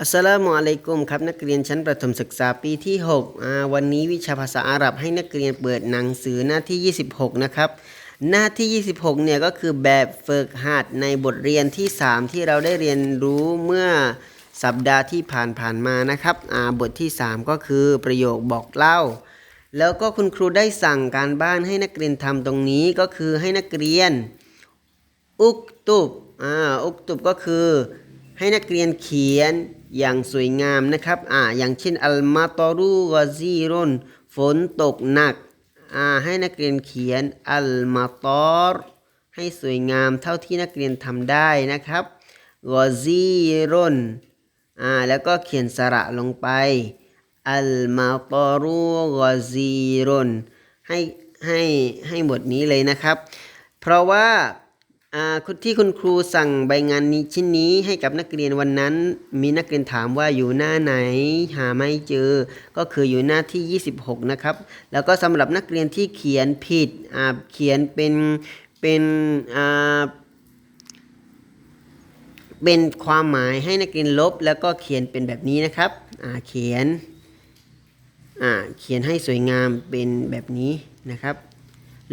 อัสสลามุอะลัยกุมครับ นักเรียนชั้นประถมศึกษาปีที่6วันนี้วิชาภาษาอาหรับให้นักเรียนเปิดหนังสือหน้าที่ 26 นะครับ หน้าที่ 26 เนี่ยก็คือแบบฝึกหัดในบทเรียนที่ 3 ที่เราได้เรียนรู้เมื่อสัปดาห์ที่ผ่านๆมานะครับบทที่ 3 ก็คือประโยคบอกเล่า แล้วก็คุณครูได้สั่งการบ้านให้นักเรียนทำตรงนี้ก็คือให้นักเรียน อุกตุบอ่าอุกตุบก็คือ ให้นักเรียนเขียน อย่างสวยงามนะครับอ่าอย่างเช่นอัลมาตอรูกอซีรอนฝนตกหนักอ่าให้นักเรียนเขียนอัลมาตอรให้สวยงามเท่าที่นักเรียนทำได้นะครับกอซีรอนอ่าแล้วก็เขียนสระลงไปอัลมาตอรูกอซีรอนให้ให้ให้บทนี้เลยนะครับ เพราะว่า ที่คุณครูสั่งใบงานนี้ชิ้นนี้ให้กับนักเรียนวันนั้น มีนักเรียนถามว่าอยู่หน้าไหน หาไม่เจอ ก็คืออยู่หน้าที่ 26 นะครับ แล้วก็สำหรับนักเรียนที่เขียนผิดเขียนเป็นเป็นเป็นความหมายให้นักเรียนลบ แล้วก็เขียนเป็นแบบนี้นะครับเขียนเขียนให้สวยงามเป็นแบบนี้นะครับ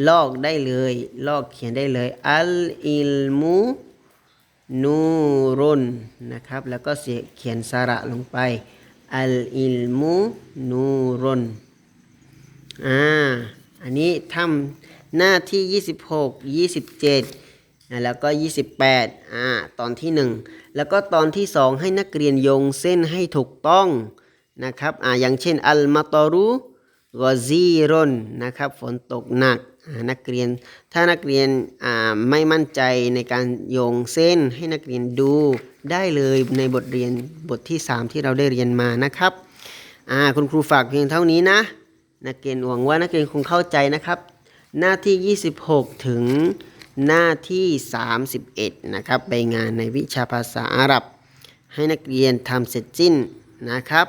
ลอกได้เลย ลอกเขียนได้เลย อัลอิลมูนูรุนนะครับ แล้วก็เสียเขียนสระลงไป อัลอิลมูนูรุนอ่า อันนี้ทำหน้าที่ 26 27 แล้วก็ 28 อ่า ตอนที่ 1 แล้วก็ตอนที่ 2 ให้นักเรียนโยงเส้นให้ถูกต้องนะครับ อ่า อย่างเช่น อัลมาตอรู กอซีรนนะครับ ฝนตกหนักนักเรียน ถ้านักเรียนไม่มั่นใจในการโยงเส้นให้นักเรียนดูได้เลยในบทเรียนบทที่ 3 ที่เราได้เรียนมานะครับคุณครูฝากเพียงเท่านี้นะ นักเรียนหวังว่านักเรียนคงเข้าใจนะครับ หน้าที่ 26 ถึงหน้าที่ 31 นะครับใบงานในวิชาภาษาอาหรับ ให้นักเรียนทำเสร็จสิ้นนะครับ